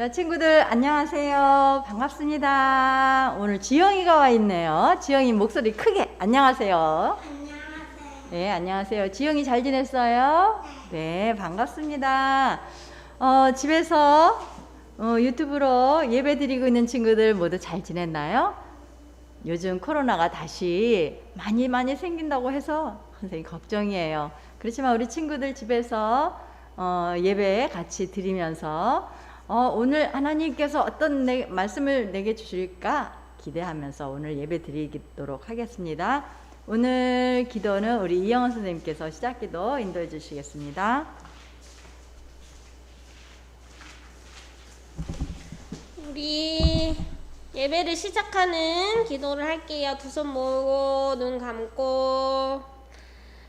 자, 친구들 안녕하세요. 반갑습니다. 오늘 지영이가 와 있네요. 지영이 목소리 크게 안녕하세요. 안녕하세요. 네, 안녕하세요. 지영이 잘 지냈어요? 네, 반갑습니다. 어, 집에서 어, 유튜브로 예배 드리고 있는 친구들 모두 잘 지냈나요? 요즘 코로나가 다시 많이 많이 생긴다고 해서 선생님 걱정이에요. 그렇지만 우리 친구들 집에서 어, 예배 같이 드리면서 어, 오늘 하나님께서 어떤 내, 말씀을 내게 주실까 기대하면서 오늘 예배 드리도록 하겠습니다. 오늘 기도는 우리 이영원 선생님께서 시작 기도 인도해 주시겠습니다. 우리 예배를 시작하는 기도를 할게요. 두 손 모으고 눈 감고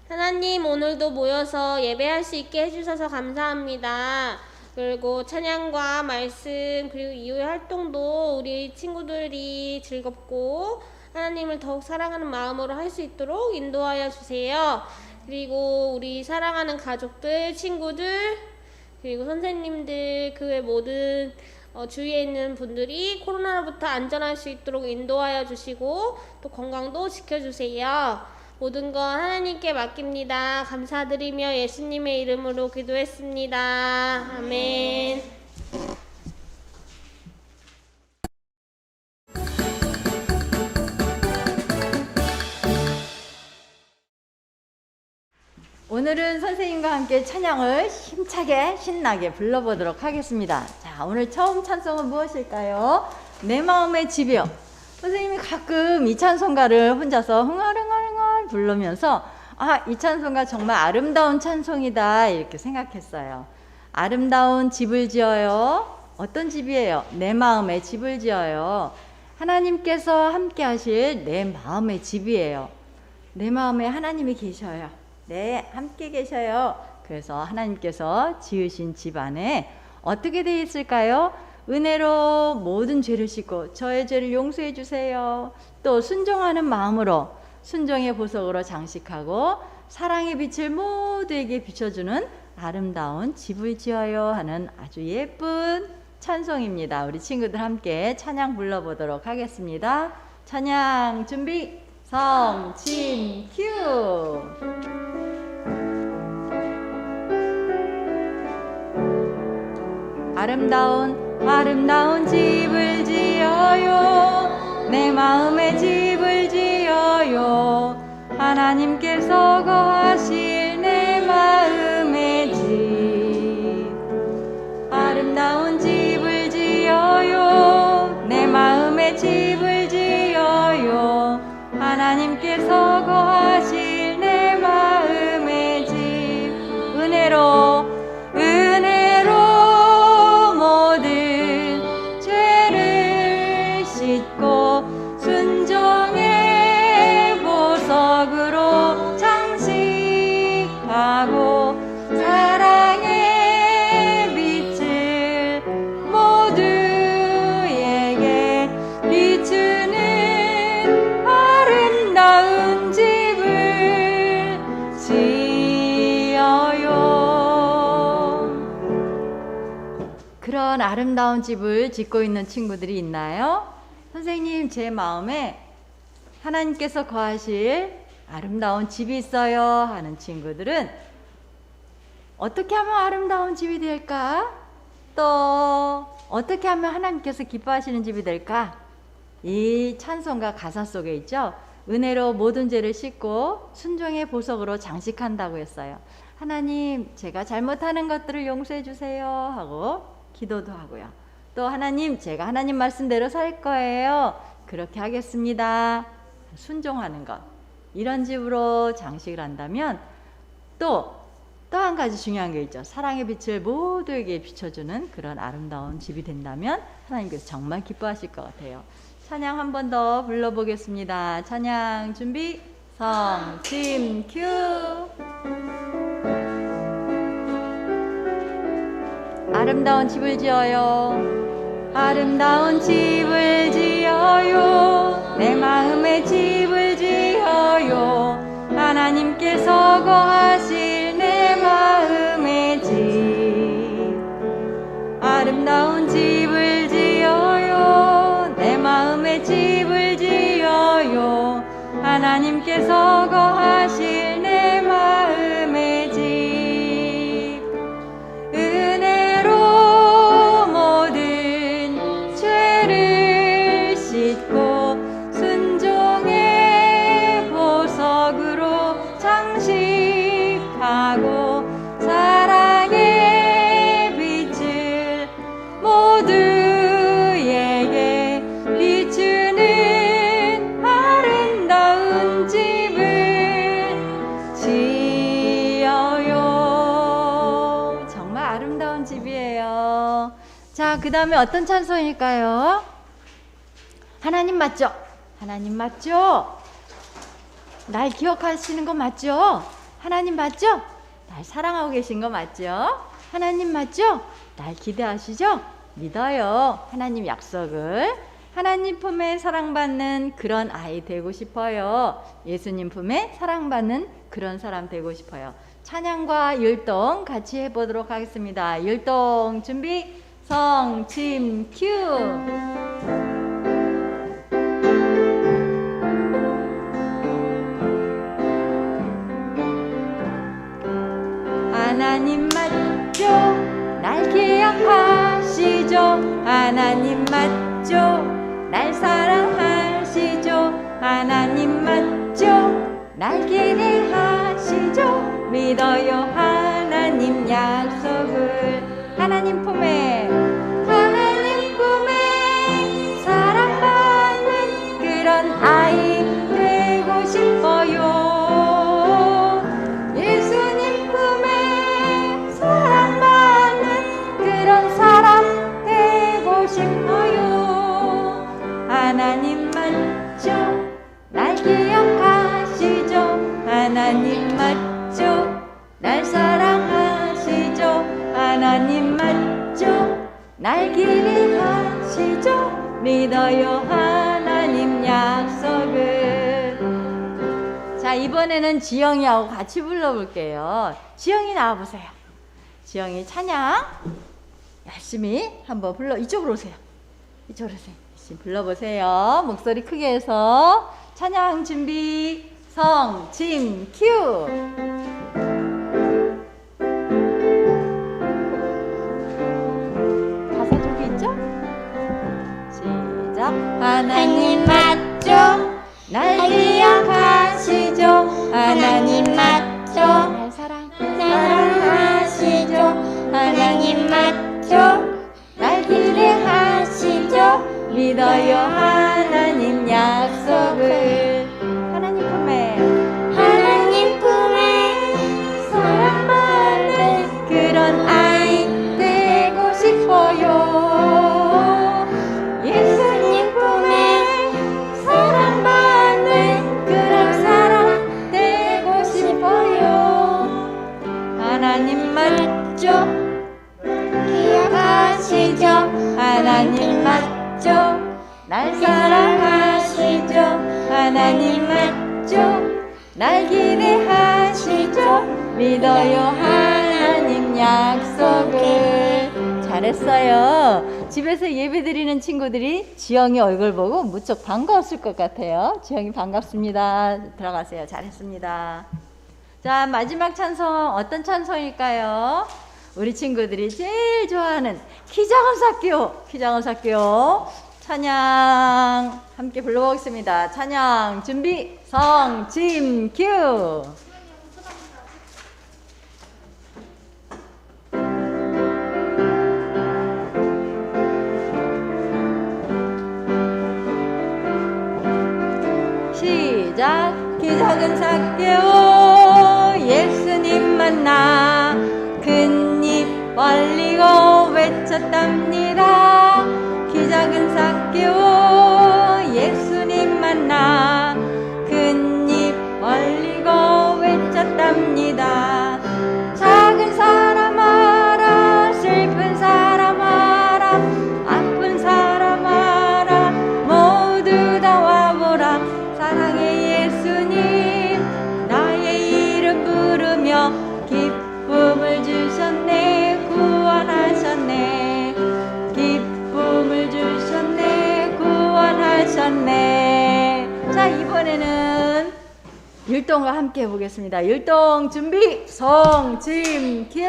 하나님 오늘도 모여서 예배할 수 있게 해주셔서 감사합니다. 그리고 찬양과 말씀 그리고 이후의 활동도 우리 친구들이 즐겁고 하나님을 더욱 사랑하는 마음으로 할 수 있도록 인도하여 주세요. 그리고 우리 사랑하는 가족들, 친구들, 그리고 선생님들, 그 외 모든 어, 주위에 있는 분들이 코로나로부터 안전할 수 있도록 인도하여 주시고 또 건강도 지켜주세요. 모든 건 하나님께 맡깁니다. 감사드리며 예수님의 이름으로 기도했습니다. 아멘. 오늘은 선생님과 함께 찬양을 힘차게 신나게 불러보도록 하겠습니다. 자, 오늘 처음 찬송은 무엇일까요? 내 마음의 집이요. 선생님이 가끔 이 찬송가를 혼자서 흥얼흥얼흥얼 부르면서 아, 이 찬송가 정말 아름다운 찬송이다 이렇게 생각했어요. 아름다운 집을 지어요. 어떤 집이에요? 내 마음의 집을 지어요. 하나님께서 함께 하실 내 마음의 집이에요. 내 마음에 하나님이 계셔요. 네, 함께 계셔요. 그래서 하나님께서 지으신 집 안에 어떻게 되어 있을까요? 은혜로 모든 죄를 씻고 저의 죄를 용서해 주세요. 또 순종하는 마음으로 순종의 보석으로 장식하고 사랑의 빛을 모두에게 비춰주는 아름다운 집을 지어요 하는 아주 예쁜 찬송입니다. 우리 친구들 함께 찬양 불러보도록 하겠습니다. 찬양 준비 성침 큐 아름다운 아름다운 집을 지어요 내 마음의 집 을 지어요 하나님께서 거하실 내 마음의 집. 아름다운 집 그런 아름다운 집을 짓고 있는 친구들이 있나요? 선생님, 제 마음에 하나님께서 거하실 아름다운 집이 있어요 하는 친구들은 어떻게 하면 아름다운 집이 될까? 또 어떻게 하면 하나님께서 기뻐하시는 집이 될까? 이 찬송가 가사 속에 있죠. 은혜로 모든 죄를 씻고 순종의 보석으로 장식한다고 했어요. 하나님, 제가 잘못하는 것들을 용서해 주세요 하고 기도도 하고요. 또 하나님, 제가 하나님 말씀대로 살 거예요. 그렇게 하겠습니다. 순종하는 것. 이런 집으로 장식을 한다면 또 또 한 가지 중요한 게 있죠. 사랑의 빛을 모두에게 비춰주는 그런 아름다운 집이 된다면 하나님께서 정말 기뻐하실 것 같아요. 찬양 한 번 더 불러보겠습니다. 찬양 준비 성심 큐 아름다운 집을 지어요. 아름다운 집을 지어요. 내 마음의 집을 지어요. 하나님께서 거하실 내 마음의 집. 아름다운 집을 지어요. 내 마음의 집을 지어요. 하나님께서 거하실 그 다음에 어떤 찬송일까요? 하나님 맞죠? 하나님 맞죠? 날 기억하시는 거 맞죠? 하나님 맞죠? 날 사랑하고 계신 거 맞죠? 하나님 맞죠? 날 기대하시죠? 믿어요. 하나님 약속을. 하나님 품에 사랑받는 그런 아이 되고 싶어요. 예수님 품에 사랑받는 그런 사람 되고 싶어요. 찬양과 율동 같이 해보도록 하겠습니다. 율동 준비, 성, 침, 큐. 하나님 맞죠? 날 기억하시죠? 하나님 맞죠? 날 사랑하시죠? 하나님 맞죠? 날 기대하시죠? 믿어요 하나님 약속을 하나님 품에 불러볼게요. 지영이 나와보세요. 지영이 찬양. 열심히 한번 불러 이쪽으로 오세요. 이쪽으로 오세요. 열심히 불러보세요. 목소리 크게 해서. 찬양 준비 성짐 큐 하나님 맞죠? 날 사랑하시죠? 하나님 맞죠? 날 기대하시죠? 믿어요 하나님 약속을. 잘했어요. 집에서 예배 드리는 친구들이 지영이 얼굴 보고 무척 반가웠을 것 같아요. 지영이 반갑습니다. 들어가세요. 잘했습니다. 자 마지막 찬송 어떤 찬송일까요? 우리 친구들이 제일 좋아하는 키작은 사교 키작은 사교 찬양. 함께 불러보겠습니다. 찬양 준비 성짐 큐. 시작. 기작은 사개오. 예수님 만나 벌리고 외쳤답니다. 기작은 사개오 구원하셨네 자 율동과 함께 해보겠습니다. 율동 준비, 성짐 큐.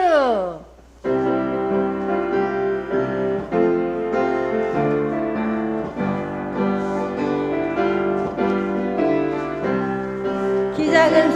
키 작은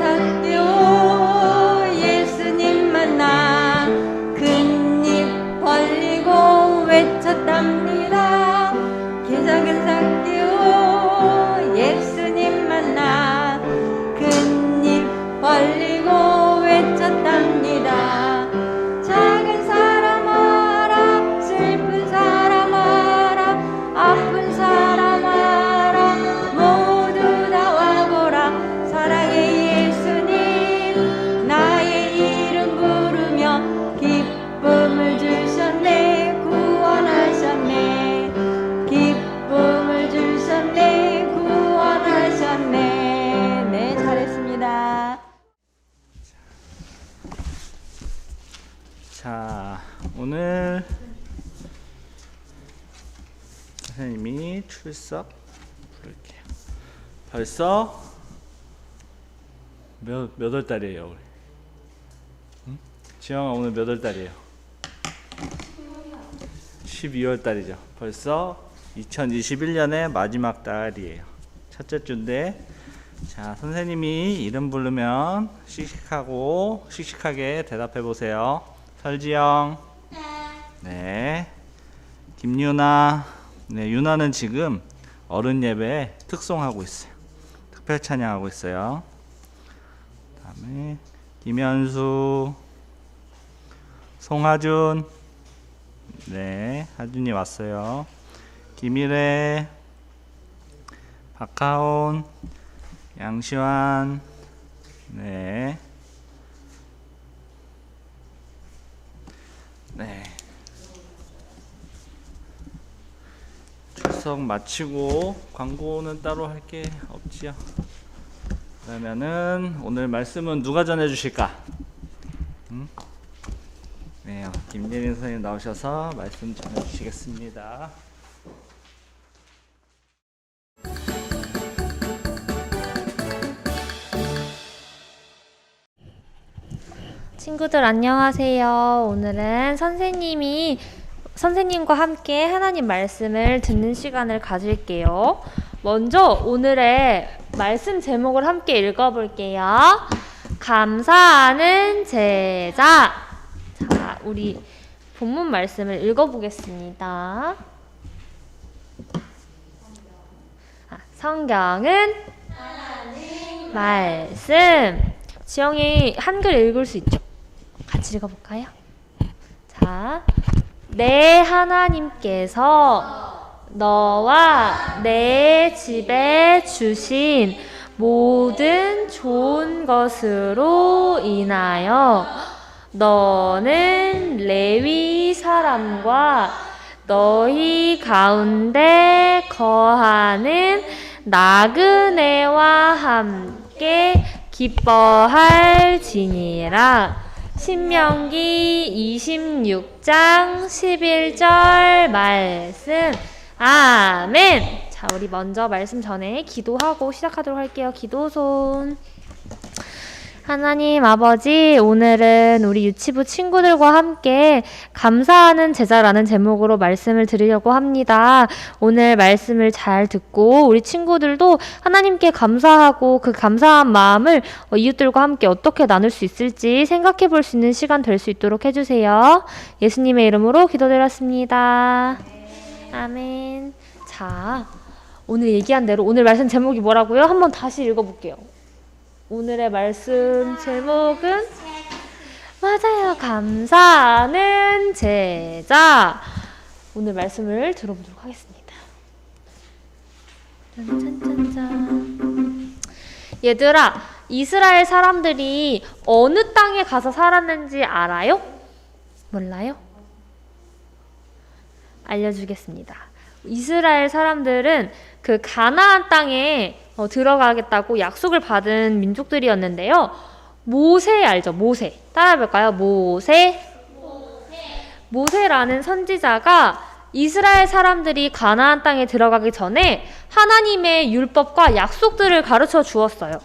벌써 몇, 몇 월 달이에요, 우리? 응? 지영아, 오늘 몇 월 달이에요? 12월 달이죠. 벌써 2021년의 마지막 달이에요. 첫째 주인데, 자, 선생님이 이름 부르면 씩씩하고 씩씩하게 대답해 보세요. 설지영. 네. 김유나. 네, 유나는 지금 어른 예배 특송하고 있어요. 특별 찬양하고 있어요. 다음에 김현수. 송하준. 네, 하준이 왔어요. 김일혜. 박하온. 양시환. 네. 네. 출석 마치고 광고는 따로 할 게 없지요. 그러면은 오늘 말씀은 누가 전해 주실까? 음? 네, 김예린 선생님 나오셔서 말씀 전해 주시겠습니다. 친구들 안녕하세요. 오늘은 선생님이 선생님과 함께 하나님 말씀을 듣는 시간을 가질게요. 먼저 오늘의 말씀 제목을 함께 읽어볼게요. 감사하는 제자. 자, 우리 본문 말씀을 읽어보겠습니다. 아, 성경은 말씀. 지영이 한글 읽을 수 있죠? 같이 읽어볼까요? 자, 내 하나님께서 너와 내 집에 주신 모든 좋은 것으로 인하여 너는 레위 사람과 너희 가운데 거하는 나그네와 함께 기뻐할지니라. 신명기 26장 11절 말씀. 아멘. 자, 우리 먼저 말씀 전에 기도하고 시작하도록 할게요. 기도 손. 하나님 아버지, 오늘은 우리 유치부 친구들과 함께 감사하는 제자라는 제목으로 말씀을 드리려고 합니다. 오늘 말씀을 잘 듣고 우리 친구들도 하나님께 감사하고 그 감사한 마음을 어, 이웃들과 함께 어떻게 나눌 수 있을지 생각해 볼 수 있는 시간 될 수 있도록 해주세요. 예수님의 이름으로 기도드렸습니다. 아멘. 자, 오늘 얘기한 대로 오늘 말씀 제목이 뭐라고요? 한번 다시 읽어볼게요. 오늘의 말씀 제목은 맞아요. 감사하는 제자. 오늘 말씀을 들어보도록 하겠습니다. 짠짠짠짠. 얘들아, 이스라엘 사람들이 어느 땅에 가서 살았는지 알아요? 몰라요? 알려주겠습니다. 이스라엘 사람들은 그 가나안 땅에 어, 들어가겠다고 약속을 받은 민족들이었는데요. 모세 알죠? 모세. 따라해볼까요? 모세. 모세 라는 선지자가 이스라엘 사람들이 가나안 땅에 들어가기 전에 하나님의 율법과 약속들을 가르쳐 주었어요.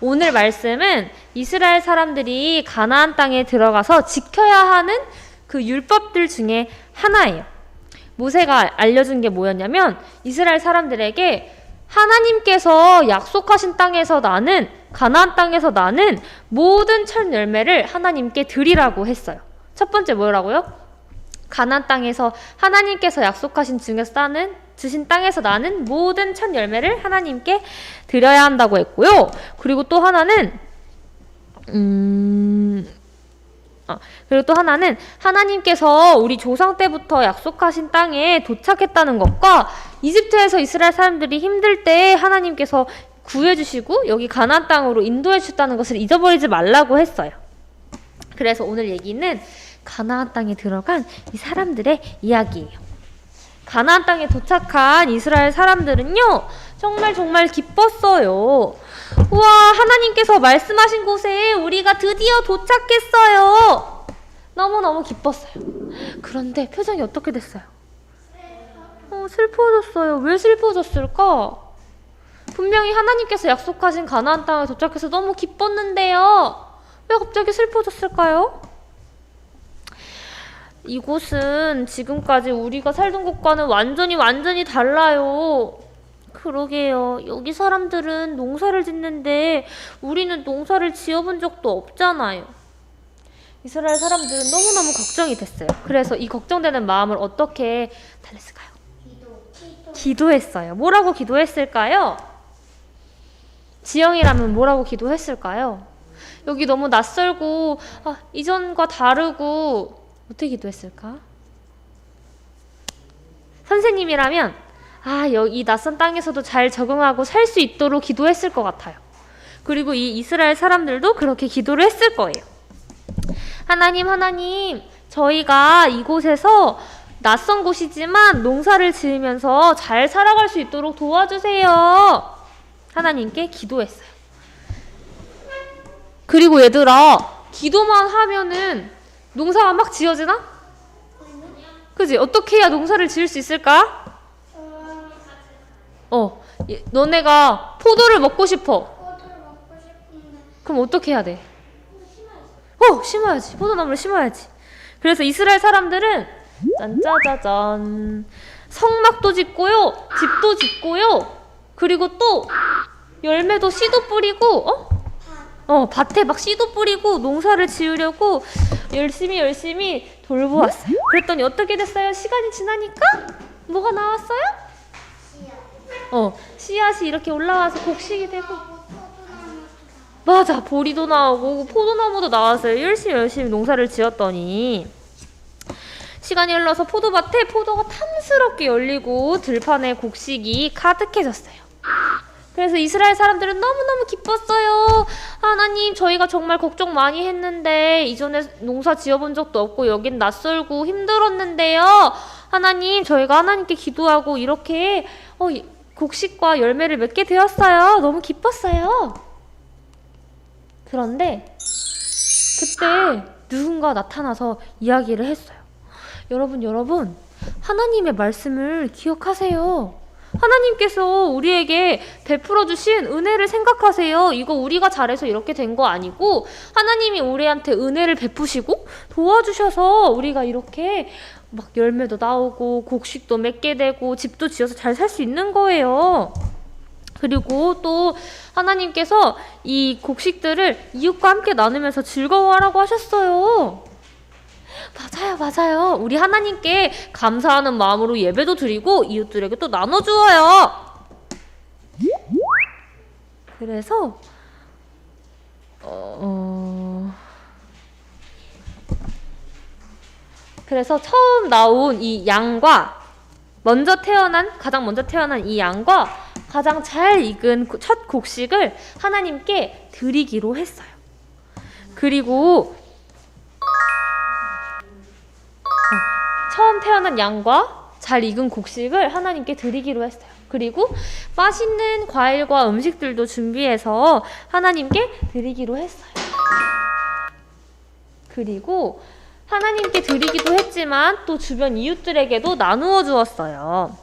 오늘 말씀은 이스라엘 사람들이 가나안 땅에 들어가서 지켜야 하는 그 율법들 중에 하나예요. 모세가 알려준 게 뭐였냐면 이스라엘 사람들에게 하나님께서 약속하신 땅에서 나는 가나안 땅에서 나는 모든 첫 열매를 하나님께 드리라고 했어요. 첫 번째 뭐라고요? 가나안 땅에서 하나님께서 약속하신 중에서 따는 주신 땅에서 나는 모든 첫 열매를 하나님께 드려야 한다고 했고요. 그리고 또 하나는 음 아, 그리고 또 하나는 하나님께서 우리 조상 때부터 약속하신 땅에 도착했다는 것과 이집트에서 이스라엘 사람들이 힘들 때 하나님께서 구해주시고 여기 가나안 땅으로 인도해 주셨다는 것을 잊어버리지 말라고 했어요. 그래서 오늘 얘기는 가나안 땅에 들어간 이 사람들의 이야기예요. 가나안 땅에 도착한 이스라엘 사람들은요, 정말 정말 기뻤어요. 우와, 하나님께서 말씀하신 곳에 우리가 드디어 도착했어요. 너무너무 기뻤어요. 그런데 표정이 어떻게 됐어요? 어, 슬퍼졌어요. 왜 슬퍼졌을까? 분명히 하나님께서 약속하신 가나안 땅에 도착해서 너무 기뻤는데요. 왜 갑자기 슬퍼졌을까요? 이곳은 지금까지 우리가 살던 곳과는 완전히 완전히 달라요. 그러게요. 여기 사람들은 농사를 짓는데 우리는 농사를 지어본 적도 없잖아요. 이스라엘 사람들은 너무너무 걱정이 됐어요. 그래서 이 걱정되는 마음을 어떻게 달랬을까요? 기도 했어요. 뭐라고 기도했을까요? 지영이라면 뭐라고 기도했을까요? 여기 너무 낯설고 아, 이전과 다르고 어떻게 기도했을까? 선생님이라면 아, 이 낯선 땅에서도 잘 적응하고 살 수 있도록 기도했을 것 같아요. 그리고 이 이스라엘 사람들도 그렇게 기도를 했을 거예요. 하나님, 하나님, 저희가 이곳에서 낯선 곳이지만 농사를 지으면서 잘 살아갈 수 있도록 도와주세요. 하나님께 기도했어요. 그리고 얘들아, 기도만 하면은 농사가 막 지어지나? 그지? 어떻게 해야 농사를 지을 수 있을까? 어, 얘- 너네가 포도를 먹고 싶어. 그럼 어떻게 해야 돼? 어, 심어야지. 포도나무를 심어야지. 그래서 이스라엘 사람들은 짠짜자잔 성막도 짓고요, 집도 짓고요, 그리고 또 열매도 씨도 뿌리고, 어? 어, 밭에 막 씨도 뿌리고 농사를 지으려고 열심히 열심히 돌보았어요. 그랬더니 어떻게 됐어요? 시간이 지나니까 뭐가 나왔어요? 어, 씨앗이 이렇게 올라와서 곡식이 되고 맞아, 보리도 나오고 포도나무도 나왔어요. 열심히 열심히 농사를 지었더니 시간이 흘러서 포도밭에 포도가 탐스럽게 열리고 들판에 곡식이 가득해졌어요. 그래서 이스라엘 사람들은 너무너무 기뻤어요. 하나님, 저희가 정말 걱정 많이 했는데, 이전에 농사 지어본 적도 없고, 여긴 낯설고 힘들었는데요. 하나님, 저희가 하나님께 기도하고, 이렇게, 어, 이- 곡식과 열매를 맺게 되었어요. 너무 기뻤어요. 그런데, 그때 누군가 나타나서 이야기를 했어요. 여러분, 여러분, 하나님의 말씀을 기억하세요. 하나님께서 우리에게 베풀어 주신 은혜를 생각하세요. 이거 우리가 잘해서 이렇게 된 거 아니고 하나님이 우리한테 은혜를 베푸시고 도와주셔서 우리가 이렇게 막 열매도 나오고 곡식도 맺게 되고 집도 지어서 잘 살 수 있는 거예요. 그리고 또 하나님께서 이 곡식들을 이웃과 함께 나누면서 즐거워하라고 하셨어요. 맞아요, 맞아요. 우리 하나님께 감사하는 마음으로 예배도 드리고 이웃들에게 또 나눠주어요. 그래서 어... 그래서 처음 나온 이 양과 먼저 태어난 가장 먼저 태어난 이 양과 가장 잘 익은 고- 첫 곡식을 하나님께 드리기로 했어요. 그리고 태어난 양과 잘 익은 곡식을 하나님께 드리기로 했어요. 그리고 맛있는 과일과 음식들도 준비해서 하나님께 드리기로 했어요. 그리고 하나님께 드리기도 했지만 또 주변 이웃들에게도 나누어 주었어요.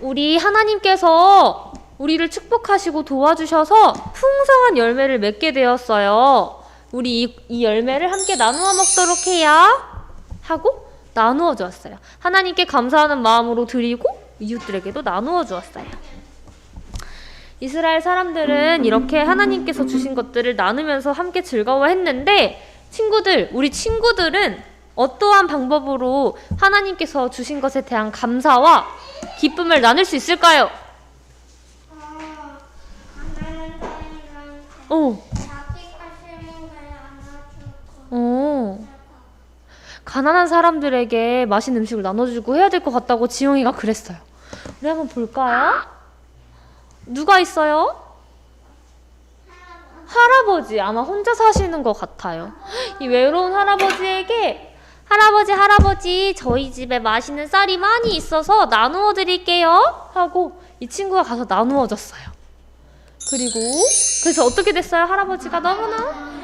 우리 하나님께서 우리를 축복하시고 도와주셔서 풍성한 열매를 맺게 되었어요. 우리 이, 이 열매를 함께 나누어 먹도록 해요. 하고 나누어 주었어요. 하나님께 감사하는 마음으로 드리고 이웃들에게도 나누어 주었어요. 이스라엘 사람들은 이렇게 하나님께서 주신 것들을 나누면서 함께 즐거워했는데 친구들, 우리 친구들은 어떠한 방법으로 하나님께서 주신 것에 대한 감사와 기쁨을 나눌 수 있을까요? 어, 어. 가난한 사람들에게 맛있는 음식을 나눠주고 해야 될 것 같다고 지영이가 그랬어요. 우리 한번 볼까요? 누가 있어요? 할아버지 아마 혼자 사시는 것 같아요. 이 외로운 할아버지에게 할아버지 할아버지 저희 집에 맛있는 쌀이 많이 있어서 나누어 드릴게요 하고 이 친구가 가서 나누어 줬어요. 그리고 그래서 어떻게 됐어요? 할아버지가 너무나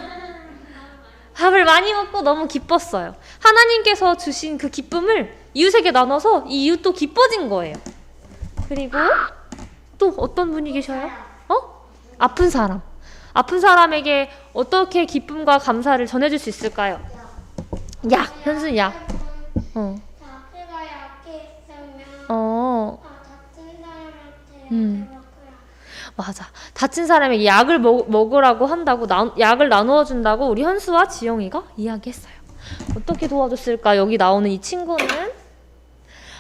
밥을 많이 먹고 너무 기뻤어요. 하나님께서 주신 그 기쁨을 이웃에게 나눠서 이 이웃도 기뻐진 거예요. 그리고 또 어떤 분이 계셔요? 어? 아픈 사람. 아픈 사람에게 어떻게 기쁨과 감사를 전해줄 수 있을까요? 약, 현순 약. 어, 어, 음. 맞아. 다친 사람에게 약을 먹, 먹으라고 한다고, 나, 약을 나누어 준다고 우리 현수와 지영이가 이야기했어요. 어떻게 도와줬을까? 여기 나오는 이 친구는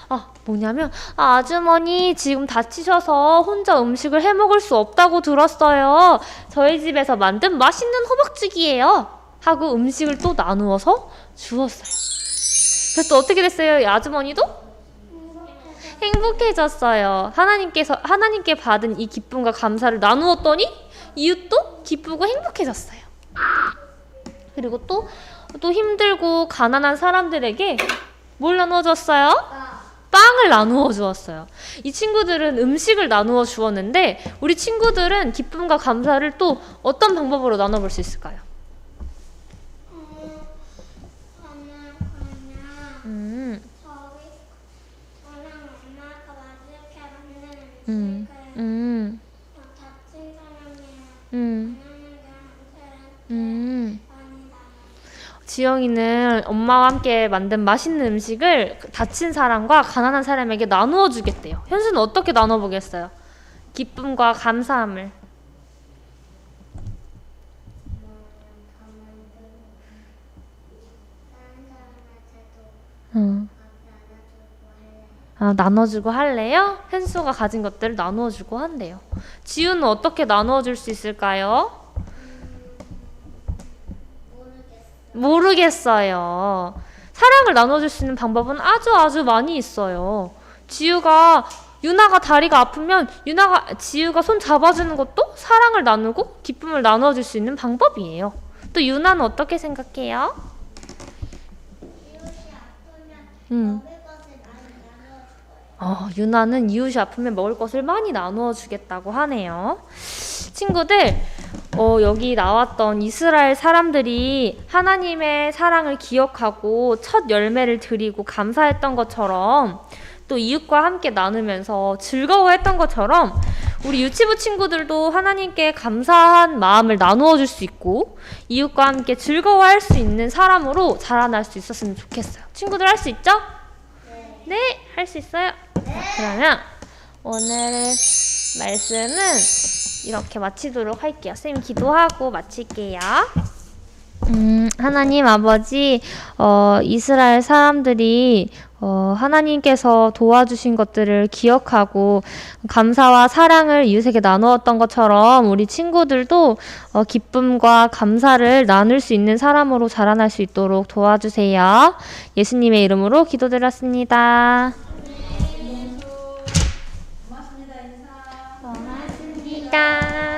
아, 뭐냐면 아, 아주머니 지금 다치셔서 혼자 음식을 해 먹을 수 없다고 들었어요. 저희 집에서 만든 맛있는 호박죽이에요. 하고 음식을 또 나누어서 주었어요. 그래서 또 어떻게 됐어요? 이 아주머니도 행복해졌어요. 하나님께서 하나님께 받은 이 기쁨과 감사를 나누었더니 이웃도 기쁘고 행복해졌어요. 그리고 또 또 힘들고 가난한 사람들에게 뭘 나누어 줬어요? 빵을 나누어 주었어요. 이 친구들은 음식을 나누어 주었는데 우리 친구들은 기쁨과 감사를 또 어떤 방법으로 나눠 볼 수 있을까요? 어, 저는 그냥 음. 저희 저랑 엄마가 맛있게 만든 음. 음. 음. 지영이는 엄마와 함께 만든 맛있는 음식을 다친 사람과 가난한 사람에게 나누어 주겠대요. 현수는 어떻게 나눠 보겠어요? 기쁨과 감사함을. 아, 나눠주고 할래요? 현수가 가진 것들을 나누어주고 한대요. 지우는 어떻게 나누어줄 수 있을까요? 모르겠어요. 사랑을 나눠줄 수 있는 방법은 아주 아주 많이 있어요. 지우가 유나가 다리가 아프면 유나가 지우가 손 잡아주는 것도 사랑을 나누고 기쁨을 나눠줄 수 있는 방법이에요. 또 유나는 어떻게 생각해요? 음. 어, 유나는 이웃이 아프면 먹을 것을 많이 나누어 주겠다고 하네요. 친구들, 어, 여기 나왔던 이스라엘 사람들이 하나님의 사랑을 기억하고 첫 열매를 드리고 감사했던 것처럼 또 이웃과 함께 나누면서 즐거워했던 것처럼 우리 유치부 친구들도 하나님께 감사한 마음을 나누어 줄 수 있고 이웃과 함께 즐거워할 수 있는 사람으로 자라날 수 있었으면 좋겠어요. 친구들 할 수 있죠? 네, 할 수 있어요. 자, 그러면 오늘 말씀은 이렇게 마치도록 할게요. 선생님 기도하고 마칠게요. 음, 하나님 아버지, 어, 이스라엘 사람들이 어, 하나님께서 도와주신 것들을 기억하고 감사와 사랑을 이웃에게 나누었던 것처럼 우리 친구들도 어, 기쁨과 감사를 나눌 수 있는 사람으로 자라날 수 있도록 도와주세요. 예수님의 이름으로 기도드렸습니다. 고맙습니다